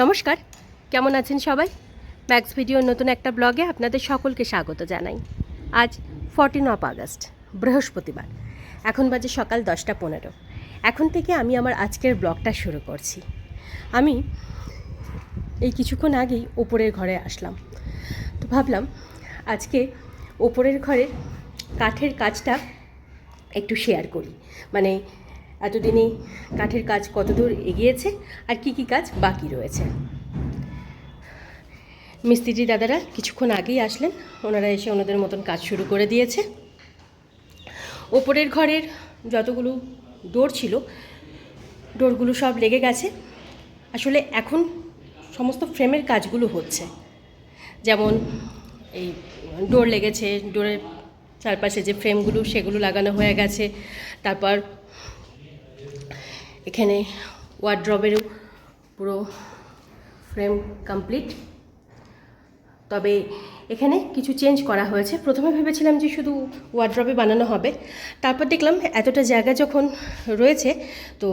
নমস্কার, কেমন আছেন সবাই? ম্যাক্স ভিডিওর নতুন একটা ব্লগে আপনাদের সকলকে স্বাগত জানাই। আজ ফর্টিন অফ আগস্ট বৃহস্পতিবার। এখন বাজে সকাল দশটা পনেরো। এখন থেকে আমি আমার আজকের ব্লগটা শুরু করছি। আমি এই কিছুক্ষণ আগেই ওপরের ঘরে আসলাম। তো ভাবলাম আজকে ওপরের ঘরের কাঠের কাজটা একটু শেয়ার করি। মানে এতদিনে কাঠের কাজ কতদূর এগিয়েছে আর কি কি কাজ বাকি রয়েছে? মিস্ত্রি দাদারা কিছুক্ষণ আগেই আসলেন। ওনারা এসে ওনাদের মতন কাজ শুরু করে দিয়েছে। ওপরের ঘরের যতগুলো ডোর ছিল, ডোরগুলো সব লেগে গেছে। আসলে এখন সমস্ত ফ্রেমের কাজগুলো হচ্ছে। যেমন এই ডোর লেগেছে, ডোরের চারপাশে যে ফ্রেমগুলো, সেগুলো লাগানো হয়ে গেছে। তারপর এখানে ওয়ার্ড্রবেরও পুরো ফ্রেম কমপ্লিট তবে এখানে কিছু চেঞ্জ করা হয়েছে। প্রথমে ভেবেছিলাম যে শুধু ওয়ার্ড্রবে বানানো হবে। তারপর দেখলাম এতটা জায়গা যখন রয়েছে, তো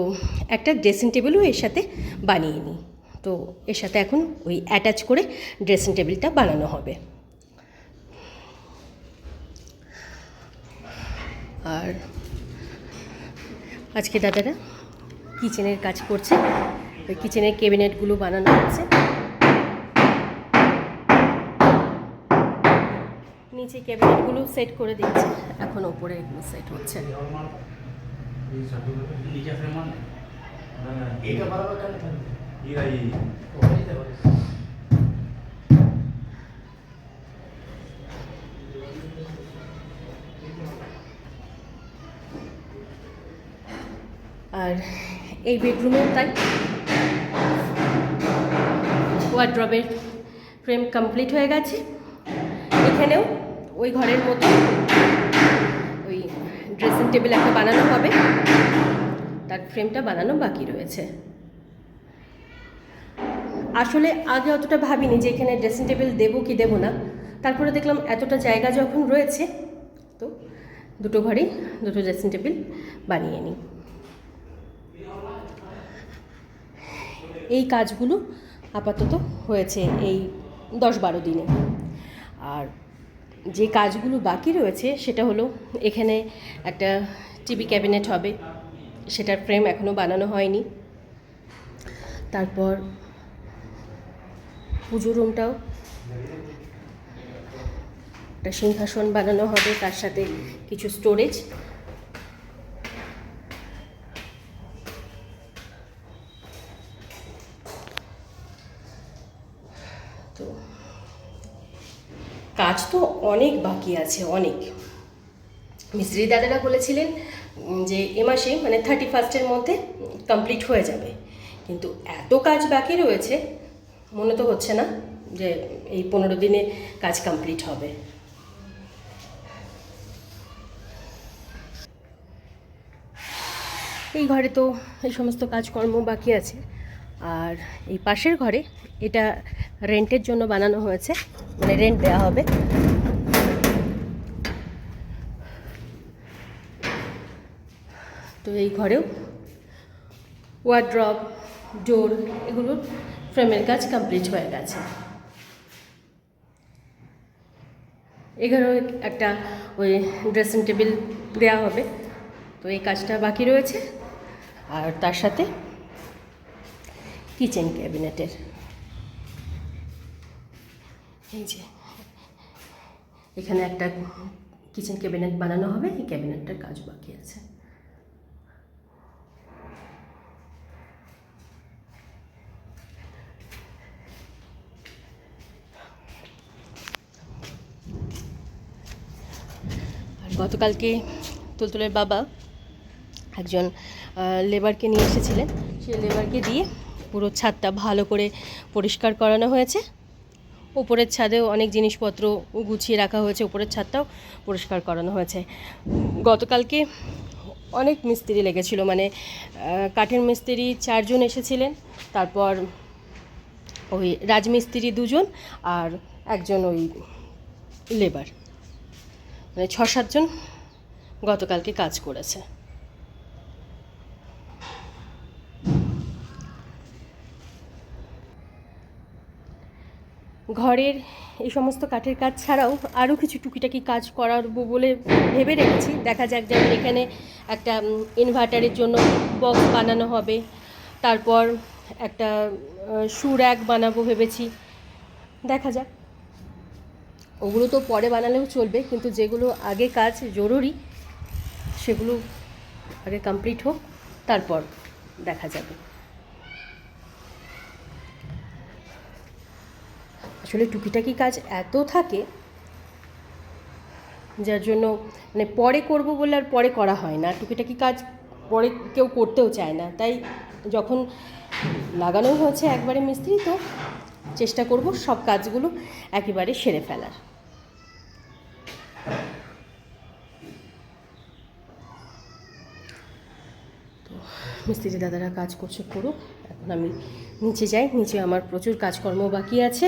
একটা ড্রেসিং টেবিলও এর সাথে বানিয়ে নিই। তো এর সাথে এখন ওই অ্যাটাচ করে ড্রেসিং টেবিলটা বানানো হবে। আর আজকে দাদারা? কিচেনের কাজ করছে। ওই কিচেনের ক্যাবিনেটগুলো বানানো হচ্ছে। নিচে ক্যাবিনেটগুলো সেট করে দিচ্ছে। এখন ওপরে এগুলো সেট হচ্ছে। আর এই বেডরুমেও তাই? ওয়ার্ড্রবের ফ্রেম কমপ্লিট হয়ে গেছে। এখানেও ওই ঘরের মতো ওই ড্রেসিং টেবিল একটা বানানো হবে। তার ফ্রেমটা বানানো বাকি রয়েছে। আসলে আগে অতটা ভাবিনি যে এখানে ড্রেসিং টেবিল দেবো কি দেবো না। তারপরে দেখলাম এতটা জায়গা যখন রয়েছে, তো দুটো ঘরেই দুটো ড্রেসিং টেবিল বানিয়ে নিই। এই কাজগুলো আপাতত হয়েছে এই দশ বারো দিনে। আর যে কাজগুলো বাকি রয়েছে সেটা হলো এখানে একটা টিভি ক্যাবিনেট হবে, সেটার ফ্রেম এখনও বানানো হয়নি। তারপর পুজো রুমটাও একটা সিংহাসন বানানো হবে, তার সাথে কিছু স্টোরেজ তো। কাজ তো অনেক বাকি আছে, অনেক। মিস্ত্রি দাদারা বলেছিলেন যে এ মাসে মানে থার্টি ফার্স্টের মধ্যে কমপ্লিট হয়ে যাবে। কিন্তু এত কাজ বাকি রয়েছে, মনে তো হচ্ছে না যে এই পনেরো দিনে কাজ কমপ্লিট হবে। এই ঘরে তো এই সমস্ত কাজকর্ম বাকি আছে। আর এই পাশের ঘরে এটা রেন্টের জন্য বানানো হয়েছে মানে রেন্ট দেওয়া হবে। তো এই ঘরেও ওয়ার্ড্রপ ডোর এগুলো ফ্রেমের কাজ কমপ্লিট হয়ে গেছে। এখানেও একটা ওই ড্রেসিং টেবিল দেওয়া হবে। তো এই কাজটা বাকি রয়েছে। আর তার সাথে কিচেন ক্যাবিনেটের। এই যে, এখানে একটা কিচেন ক্যাবিনেট বানানো হবে, এই ক্যাবিনেটটার কাজ বাকি আছে। গতকালকে তুলতুলের বাবা একজন লেবারকে নিয়ে এসেছিলেন। সেই লেবারকে দিয়ে পুরো ছাদটা ভালো করে পরিষ্কার করানো হয়েছে। উপরের ছাদেও অনেক জিনিসপত্র গুছিয়ে রাখা হয়েছে, উপরের ছাদটাও পরিষ্কার করানো হয়েছে। গতকালকে অনেক মিস্ত্রি লেগেছিল মানে কাঠের মিস্ত্রি চারজন এসেছিলেন, তারপর ওই রাজমিস্ত্রি দুজন আর একজন ওই লেবার। মানে ছ সাতজন গতকালকে কাজ করেছে। ঘরের এই সমস্ত কাঠের কাজ ছাড়াও আরও কিছু টুকিটাকি কাজ করার বলে ভেবে রেখেছি। দেখা যাক যেমন এখানে একটা ইনভার্টারের জন্য বক্স বানানো হবে। তারপর একটা শু র্যাক বানাবো ভেবেছি। দেখা যাক। ওগুলো তো পরে বানালেও চলবে, কিন্তু যেগুলো আগে কাজ জরুরি, সেগুলো আগে কমপ্লিট হোক, তারপর দেখা যাবে। আসলে টুকিটাকি কাজ এত থাকে যার জন্য মানে পরে করব বলে আর পরে করা হয় না। টুকিটাকি কাজ পরে কেউ করতেও চায় না। তাই যখন লাগানো হয়েছে একবারে মিস্ত্রি, তো চেষ্টা করব সব কাজগুলো একেবারে সেরে ফেলার। তো মিস্ত্রি দাদারা কাজ করছে করুক, এখন আমি নিচে যাই। নিচে আমার প্রচুর কাজকর্ম বাকি আছে।